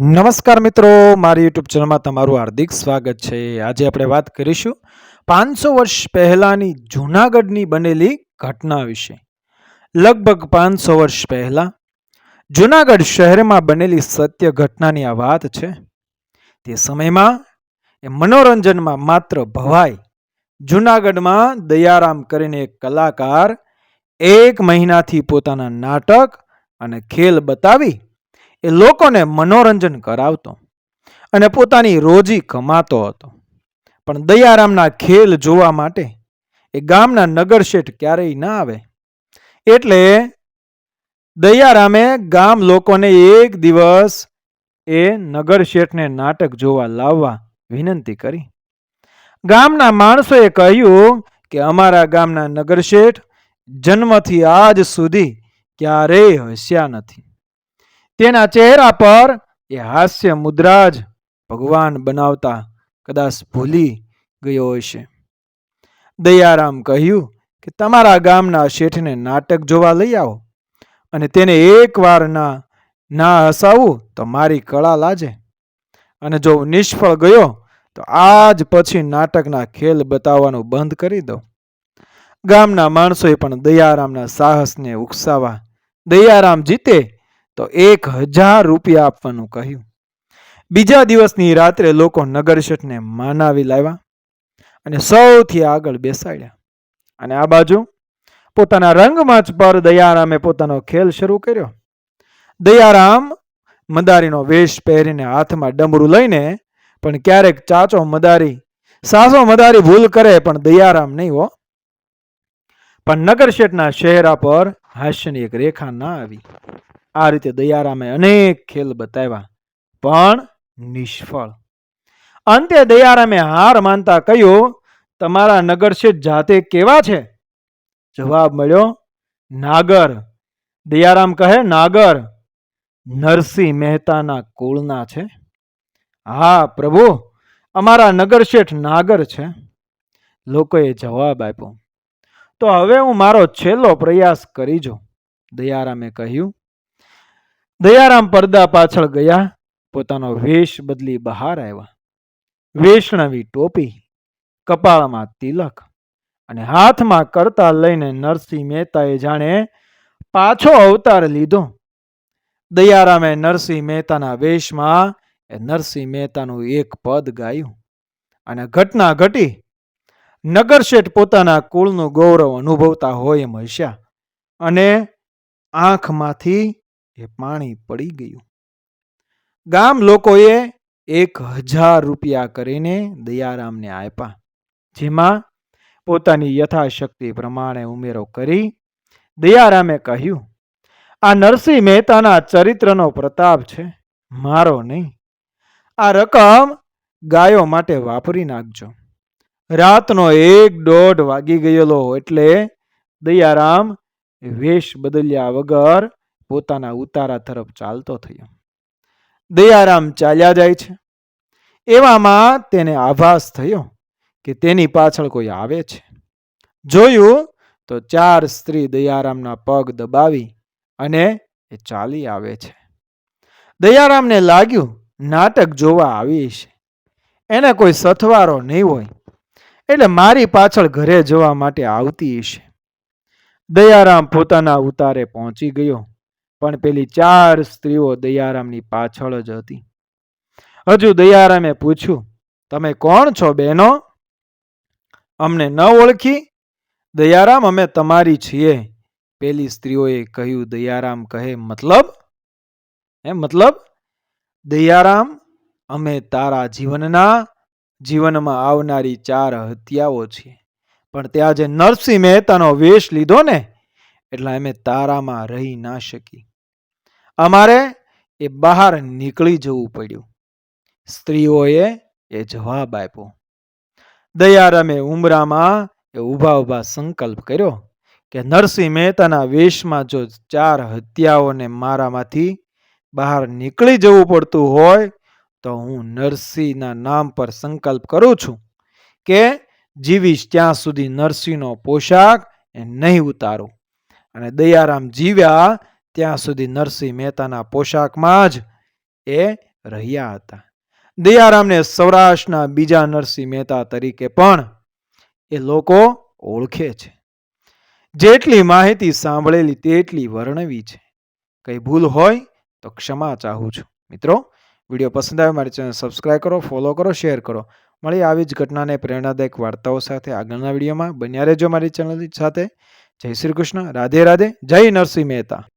નમસ્કાર મિત્રો, મારી યુટ્યુબ ચેનલમાં તમારું હાર્દિક સ્વાગત છે. આજે આપણે વાત કરીશું પાંચસો વર્ષ પહેલાંની જૂનાગઢની બનેલી ઘટના વિશે. લગભગ પાંચસો વર્ષ પહેલાં જૂનાગઢ શહેરમાં બનેલી સત્ય ઘટનાની આ વાત છે. તે સમયમાં એ મનોરંજનમાં માત્ર ભવાઈ જૂનાગઢમાં દયારામ કરીને એક કલાકાર એક મહિનાથી પોતાના નાટક અને ખેલ બતાવી એ લોકોને મનોરંજન કરાવતો અને પોતાની રોજી કમાતો હતો. પણ દયારામના ખેલ જોવા માટે એ ગામના નગર શેઠ ક્યારેય ના આવે. એટલે દયારામે ગામ લોકોને એક દિવસ એ નગર શેઠને નાટક જોવા લાવવા વિનંતી કરી. ગામના માણસોએ કહ્યું કે અમારા ગામના નગર શેઠ જન્મથી આજ સુધી ક્યારેય હસ્યા નથી. તેના ચહેરા પર એ હાસ્ય મુદ્રા જ ભગવાન બનાવતા કદાચ ભૂલી ગયો હશે દયારામ કહ્યું કે તમારા ગામના શેઠને નાટક જોવા લઈ આવો અને તેને એકવાર ના ના હસાવું તો મારી કળા લાજે. અને જો નિષ્ફળ ગયો તો આજ પછી નાટકના ખેલ બતાવવાનું બંધ કરી દો. ગામના માણસોએ પણ દયારામના સાહસને ઉકસાવા દયારામ જીતે તો એક હજાર રૂપિયા આપવાનું કહ્યું. બીજા દિવસની રાત્રે લોકો નગરશેઠને માનાવી લાવ્યા અને સૌથી આગળ બેસાડ્યા. અને આ બાજુ પોતાના રંગમંચ પર દયારામે પોતાનો ખેલ શરૂ કર્યો. દયારામ મદારીનો વેશ પહેરીને હાથમાં ડમરું લઈને પણ ક્યારેક ચાચો મદારી, સાસો મદારી ભૂલ કરે પણ દયારામ નહીં હો. પણ નગરશેઠના શહેરા પર હાસ્યની એક રેખા ના આવી. આ રીતે દયારામે અનેક ખેલ બતાવ્યા, પણ નિષ્ફળ. અંતે દયારામે હાર માનતા કહ્યું, તમારા નગરશેઠ જાતે કેવા છે? જવાબ મળ્યો, નાગર. દયારામ કહે, નાગર, નરસિંહ મહેતાના કુળના છે. હા, પ્રભુ, અમારા નગરશેઠ નાગર છે. લોકોએ જવાબ આપ્યો, તો હવે હું મારો છેલ્લો પ્રયાસ કરી જો દયારામે કહ્યું દયારામ પડદા પાછળ ગયા, પોતાનો વેશ બદલી બહાર આવ્યા. વૈષ્ણવી ટોપી, કપાળમાં તિલક અને હાથમાં કરતા લઈને નરસિંહ મહેતાએ જાણે પાછો અવતાર લીધો. દયારામે નરસિંહ મહેતાના વેશમાં એ નરસિંહ મહેતાનું એક પદ ગાયું અને ઘટના ઘટી. નગરશેઠ પોતાના કુળનું ગૌરવ અનુભવતા હોય એમ હસ્યા અને આંખમાંથી એ પાણી પડી ગયું. ગામ લોકોએ એક હજાર રૂપિયા કરીને દયારામને આપ્યા, જેમાં પોતાની યથાશક્તિ પ્રમાણે ઉમેરો કરી દયારામે કહ્યું, આ નરસિંહ મહેતાના ચરિત્રનો પ્રતાપ છે, મારો નહીં. આ રકમ ગાયો માટે વાપરી નાખજો. રાતનો એક દોઢ વાગી ગયેલો એટલે દયારામ વેશ બદલ્યા વગર પોતાના ઉતારા તરફ ચાલતો થયો. દયારામ ચાલ્યા જાય છે. એવામાં તેને આભાસ થયો કે તેની પાછળ કોઈ આવે છે. જોયું તો ચાર સ્ત્રી દયારામના પગ દબાવી અને એ ચાલી આવે છે. દયારામને લાગ્યું નાટક જોવા આવી છે. એને કોઈ સથવારો નહીં હોય. એટલે મારી પાછળ ઘરે જવા માટે આવતી હશે દયારામ પોતાના ઉતારે પહોંચી ગયો. પણ પેલી ચાર સ્ત્રીઓ દયારામની પાછળ જ હતી. હજુ દયારામે પૂછ્યું, તમે કોણ છો બહેનો? અમને ન ઓળખી? દયારામ, અમે તમારી છીએ. પેલી સ્ત્રીઓએ કહ્યું, દયારામ કહે, મતલબ? હે, મતલબ? દયારામ, અમે તારા જીવનના જીવનમાં આવનારી ચાર હત્યાઓ છીએ. પણ ત્યાં જે નરસિંહ મહેતાનો વેશ લીધો ને, એટલે અમે તારામાં રહી ના શકી. અમારે એ બહાર નીકળી જવું પડ્યું. સ્ત્રીઓએ એ જવાબ આપ્યો. દયારામે ઉમરામાં એ ઊભા ઊભા સંકલ્પ કર્યો કે નરસિંહ મહેતાના વેશમાં જો ચાર હત્યાઓને મારામાંથી બહાર નીકળી જવું પડતું હોય તો હું નરસિંહના નામ પર સંકલ્પ કરું છું કે જીવીશ ત્યાં સુધી નરસિંહનો પોશાક એ નહીં ઉતારું. અને દયારામ જીવ્યા ત્યાં સુધી નરસિંહ મહેતાના પોશાકમાં જ એ રહ્યા હતા. દયારામને સૌરાષ્ટ્રના બીજા નરસિંહ મહેતા તરીકે પણ એ લોકો ઓળખે છે. જેટલી માહિતી સાંભળેલી તેટલી વર્ણવી છે. કંઈ ભૂલ હોય તો ક્ષમા ચાહું છું. મિત્રો, વીડિયો પસંદ આવે મારી ચેનલ સબસ્ક્રાઈબ કરો, ફોલો કરો, શેર કરો. મળી આવી જ ઘટનાને પ્રેરણાદાયક વાર્તાઓ સાથે આગળના વિડીયોમાં. બન્યા રહેજો મારી ચેનલ સાથે. જય શ્રી કૃષ્ણ. રાધે રાધે. જય નરસિંહ મહેતા.